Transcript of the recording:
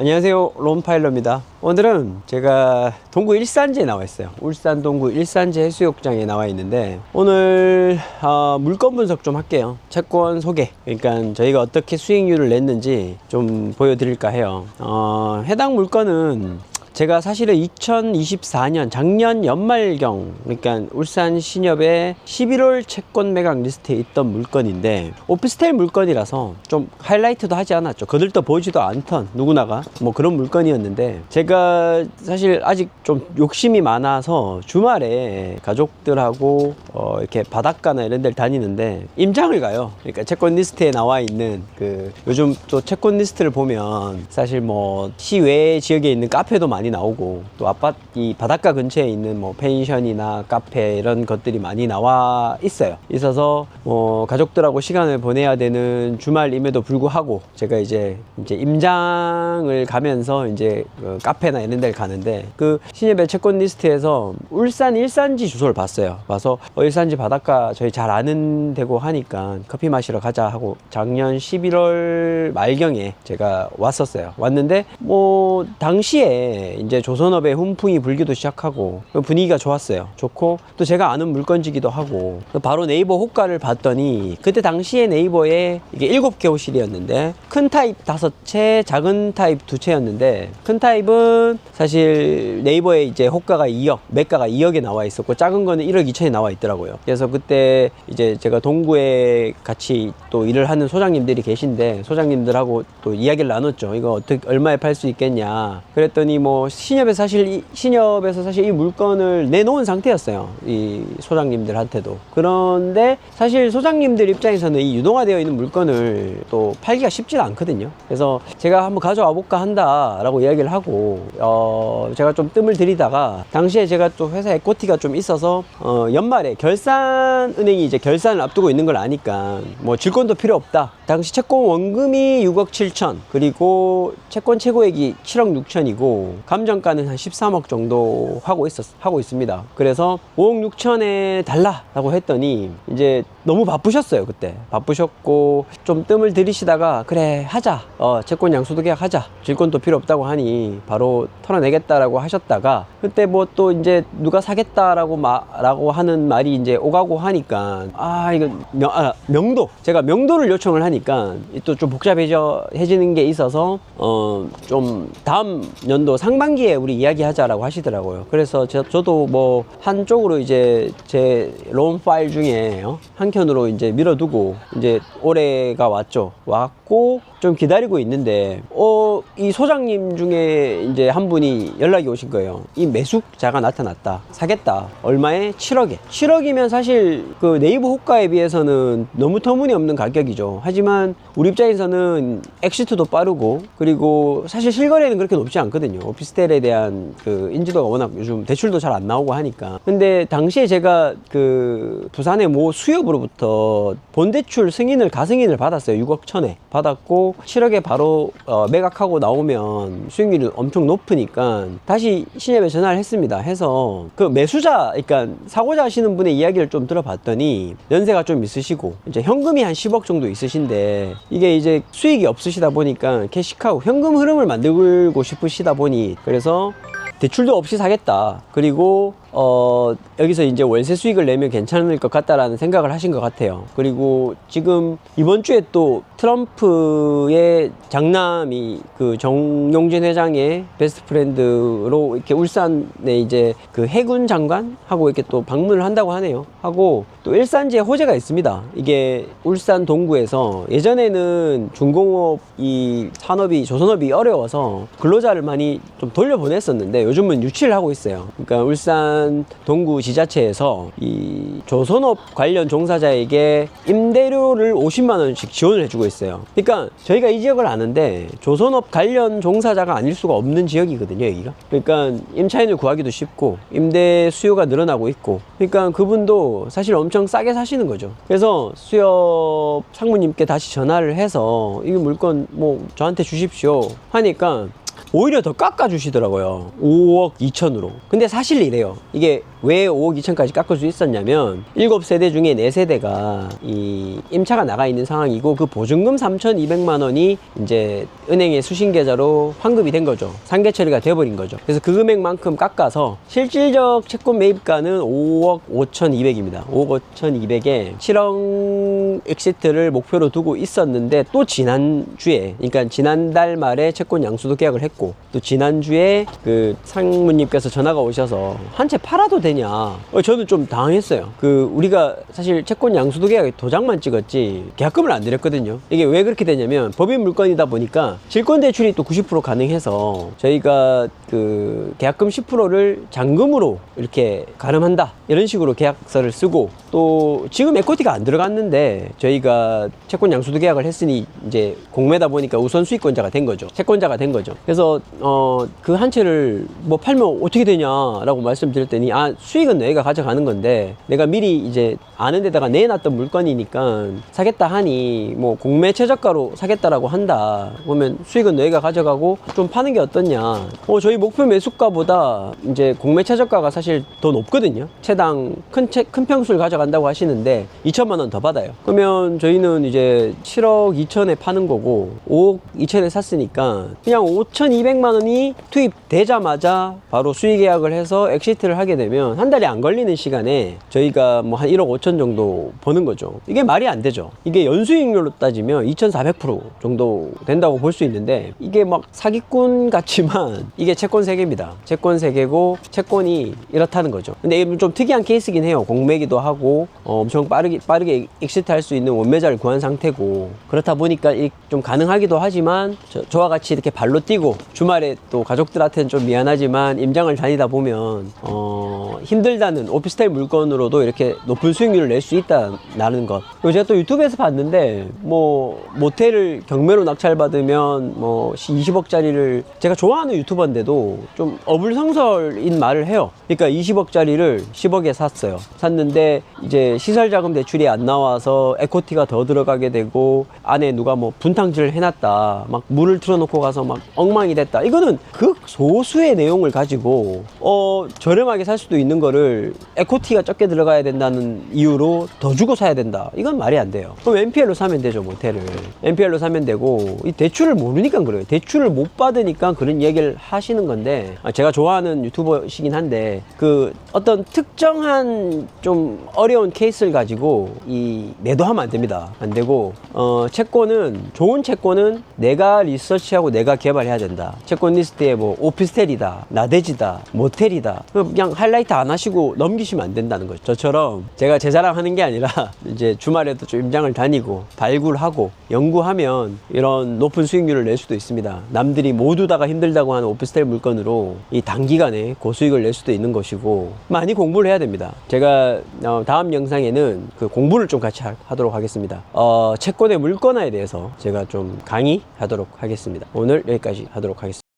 안녕하세요. 롬파일러입니다. 오늘은 제가 동구 일산지에 나와 있어요. 울산 동구 일산지 해수욕장에 나와 있는데 오늘 어, 물건 분석 좀 할게요. 채권 소개. 그러니까 저희가 어떻게 수익률을 냈는지 좀 보여드릴까 해요. 어, 해당 물건은 제가 사실은 2024년 작년 연말경 그러니까 울산 신협의 11월 채권 매각 리스트에 있던 물건인데 오피스텔 물건이라서 좀 하이라이트도 하지 않았죠. 거들떠 보이지도 않던 누구나가 뭐 그런 물건이었는데 제가 사실 아직 좀 욕심이 많아서 주말에 가족들하고 어 이렇게 바닷가나 이런 데를 다니는데 임장을 가요. 그러니까 채권 리스트에 나와 있는 그 요즘 또 채권 리스트를 보면 사실 뭐 시외 지역에 있는 카페도 많이 나오고 또 아파트 이 바닷가 근처에 있는 뭐 펜션이나 카페 이런 것들이 많이 나와 있어요. 있어서 뭐 가족들하고 시간을 보내야 되는 주말임에도 불구하고 제가 이제 이제 임장을 가면서 이제 그 카페나 이런 데를 가는데 그 신예배 채권 리스트에서 울산 일산지 주소를 봤어요. 봐서 어, 일산지 바닷가 저희 잘 아는 데고 하니까 커피 마시러 가자 하고 작년 11월 말경에 제가 왔었어요. 왔는데 뭐 당시에 이제 조선업의 훈풍이 불기도 시작하고 분위기가 좋았어요. 좋고 또 제가 아는 물건지기도 하고 바로 네이버 호가를 봤더니 그때 당시에 네이버에 이게 일곱 개 호실이었는데 큰 타입 다섯 채, 작은 타입 두 채였는데 큰 타입은 사실 네이버에 이제 호가가 2억, 매가가 2억에 나와 있었고 작은 거는 1억 2천에 나와 있더라고요. 그래서 그때 이제 제가 동구에 같이 또 일을 하는 소장님들이 계신데 소장님들하고 또 이야기를 나눴죠. 이거 어떻게 얼마에 팔 수 있겠냐. 그랬더니 뭐 신협에 사실 이, 신협에서 사실 이 물건을 내놓은 상태였어요. 이 소장님들한테도. 그런데 사실 소장님들 입장에서는 이 유동화되어 있는 물건을 또 팔기가 쉽지가 않거든요. 그래서 제가 한번 가져와 볼까 한다라고 이야기를 하고 어 제가 좀 뜸을 들이다가 당시에 제가 또 회사 에코티가 좀 있어서 어 연말에 결산 은행이 이제 결산을 앞두고 있는 걸 아니까 뭐 질권도 필요 없다. 당시 채권 원금이 6억 7천 그리고 채권 최고액이 7억 6천이고 감정가는 한 13억 정도 하고 있었 하고 있습니다. 그래서 5억 6천에 달라라고 했더니 이제 너무 바쁘셨어요 그때. 바쁘셨고 좀 뜸을 들이시다가 그래 하자. 어 채권 양수도 계약하자. 질권도 필요 없다고 하니 바로 털어내겠다라고 하셨다가 그때 뭐 또 이제 누가 사겠다라고 말라고 하는 말이 이제 오가고 하니까 아 이거 명, 아, 명도. 제가 명도를 요청을 하니까 또 좀 복잡해지는 게 있어서 어 좀 다음 연도 상 반기에 우리 이야기하자라고 하시더라고요 그래서 저, 저도 뭐 한쪽으로 이제 제 롬 파일 중에 어? 한 켠으로 이제 밀어두고 이제 올해가 왔죠. 왔고 좀 기다리고 있는데 어 이 소장님 중에 이제 한 분이 연락이 오신 거예요. 이 매수자가 나타났다. 사겠다. 얼마에? 7억에. 7억이면 사실 그 네이버 호가에 비해서는 너무 터무니없는 가격이죠. 하지만 우리 입장에서는 엑시트도 빠르고 그리고 사실 실거래는 그렇게 높지 않거든요. 오피스텔에 대한 그 인지도가 워낙 요즘 대출도 잘 안 나오고 하니까. 근데 당시에 제가 그 부산의 모 수협으로부터 본대출 승인을 가승인을 받았어요. 6억 천에 받았고 7억에 바로 어, 매각하고 나오면 수익률이 엄청 높으니까 다시 신협에 전화를 했습니다. 해서 그 매수자, 그러니까 사고자 하시는 분의 이야기를 좀 들어봤더니 연세가 좀 있으시고 이제 현금이 한 10억 정도 있으신데 이게 이제 수익이 없으시다 보니까 캐시카우 현금 흐름을 만들고 싶으시다 보니 그래서 대출도 없이 사겠다. 그리고 어 여기서 이제 월세 수익을 내면 괜찮을 것 같다라는 생각을 하신 것 같아요. 그리고 지금 이번 주에 또 트럼프의 장남이 그 정용진 회장의 베스트 프렌드로 이렇게 울산에 이제 그 해군 장관하고 이렇게 또 방문을 한다고 하네요. 하고 또 일산지에 호재가 있습니다. 이게 울산 동구에서 예전에는 중공업 이 산업이 조선업이 어려워서 근로자를 많이 좀 돌려보냈었는데 요즘은 유치를 하고 있어요. 그러니까 울산 동구 지자체에서 이 조선업 관련 종사자에게 임대료를 50만 원씩 지원을 해주고 있어요. 그러니까 저희가 이 지역을 아는데 조선업 관련 종사자가 아닐 수가 없는 지역이거든요, 여기가. 그러니까 임차인을 구하기도 쉽고 임대 수요가 늘어나고 있고. 그러니까 그분도 사실 엄청 싸게 사시는 거죠. 그래서 수협 상무님께 다시 전화를 해서 이 물건 뭐 저한테 주십시오 하니까 오히려 더 깎아주시더라고요. 5억 2천으로. 근데 사실 이래요. 이게 왜 5억 2천까지 깎을 수 있었냐면 7세대 중에 4세대가 이 임차가 나가 있는 상황이고 그 보증금 3,200만 원이 이제 은행의 수신 계좌로 환급이 된 거죠. 상계 처리가 돼버린 거죠. 그래서 그 금액만큼 깎아서 실질적 채권 매입가는 5억 5,200입니다. 5억 5,200에 7억 엑시트를 목표로 두고 있었는데 또 지난주에 그러니까 지난달 말에 채권 양수도 계약을 했고 또 지난주에 그 상무님께서 전화가 오셔서 한 채 팔아도 되 냐. 어, 저는 좀 당황했어요. 그 우리가 사실 채권 양수도 계약에 도장만 찍었지 계약금을 안 드렸거든요. 이게 왜 그렇게 되냐면 법인 물건이다 보니까 질권 대출이 또 90% 가능해서 저희가 그 계약금 10%를 잔금으로 이렇게 가름한다. 이런 식으로 계약서를 쓰고 또 지금 에코티가 안 들어갔는데 저희가 채권 양수도 계약을 했으니 이제 공매다 보니까 우선 수익권자가 된 거죠. 채권자가 된 거죠. 그래서 어 그 한 채를 뭐 팔면 어떻게 되냐라고 말씀드렸더니 아 수익은 너희가 가져가는 건데 내가 미리 이제 아는 데다가 내놨던 물건이니까 사겠다 하니 뭐 공매 최저가로 사겠다라고 한다. 보면 수익은 너희가 가져가고 좀 파는 게 어떻냐? 어 저희 목표 매수가보다 이제 공매 최저가가 사실 더 높거든요. 채당 큰, 채, 큰 평수를 가져간다고 하시는데 2천만 원 더 받아요. 그러면 저희는 이제 7억 2천에 파는 거고 5억 2천에 샀으니까 그냥 5,200만 원이 투입되자마자 바로 수익 계약을 해서 엑시트를 하게 되면 한 달이 안 걸리는 시간에 저희가 뭐 한 1억 5천 정도 버는 거죠. 이게 말이 안 되죠. 이게 연수익률로 따지면 2,400% 정도 된다고 볼 수 있는데 이게 막 사기꾼 같지만 이게 채권 세계입니다. 채권 세계고 채권이 이렇다는 거죠. 근데 이게 좀 특이한 케이스긴 해요. 공매기도 하고 어, 엄청 빠르게 빠르게 엑시트 할 수 있는 원매자를 구한 상태고 그렇다 보니까 이- 좀 가능하기도 하지만 저, 저와 같이 이렇게 발로 뛰고 주말에 또 가족들한테는 좀 미안하지만 임장을 다니다 보면 어, 힘들다는 오피스텔 물건으로도 이렇게 높은 수익률 을 낼 수 있다는 것. 그리고 제가 또 유튜브에서 봤는데 뭐 모텔을 경매로 낙찰받으면 뭐 20억짜리를 제가 좋아하는 유튜버인데도 좀 어불성설인 말을 해요. 그러니까 20억짜리를 10억에 샀어요. 샀는데 이제 시설 자금 대출이 안 나와서 에코티가 더 들어가게 되고 안에 누가 뭐 분탕질을 해놨다. 막 물을 틀어놓고 가서 막 엉망이 됐다. 이거는 극 소수의 내용을 가지고 어 저렴하게 살 수도 있는 거를 에코티가 적게 들어가야 된다는 이유 로 더 주고 사야 된다. 이건 말이 안 돼요. 그럼 NPL로 사면 되죠 모텔을. NPL로 사면 되고 이 대출을 모르니까 그래요. 대출을 못 받으니까 그런 얘기를 하시는 건데 아, 제가 좋아하는 유튜버시긴 한데 그 어떤 특정한 좀 어려운 케이스를 가지고 이 매도하면 안 됩니다. 안 되고 어 채권은 좋은 채권은 내가 리서치하고 내가 개발해야 된다. 채권 리스트에 뭐 오피스텔이다, 나대지다, 모텔이다. 그냥 하이라이트 안 하시고 넘기시면 안 된다는 거죠. 저처럼 제가 제자 랑하는 게 아니라 이제 주말에도 좀 임장을 다니고 발굴하고 연구하면 이런 높은 수익률을 낼 수도 있습니다. 남들이 모두 다가 힘들다고 하는 오피스텔 물건으로 이 단기간에 고수익을 낼 수도 있는 것이고 많이 공부를 해야 됩니다. 제가 어, 다음 영상에는 그 공부를 좀 같이 하, 하도록 하겠습니다. 어, 채권의 물건화에 대해서 제가 좀 강의하도록 하겠습니다. 오늘 여기까지 하도록 하겠습니다.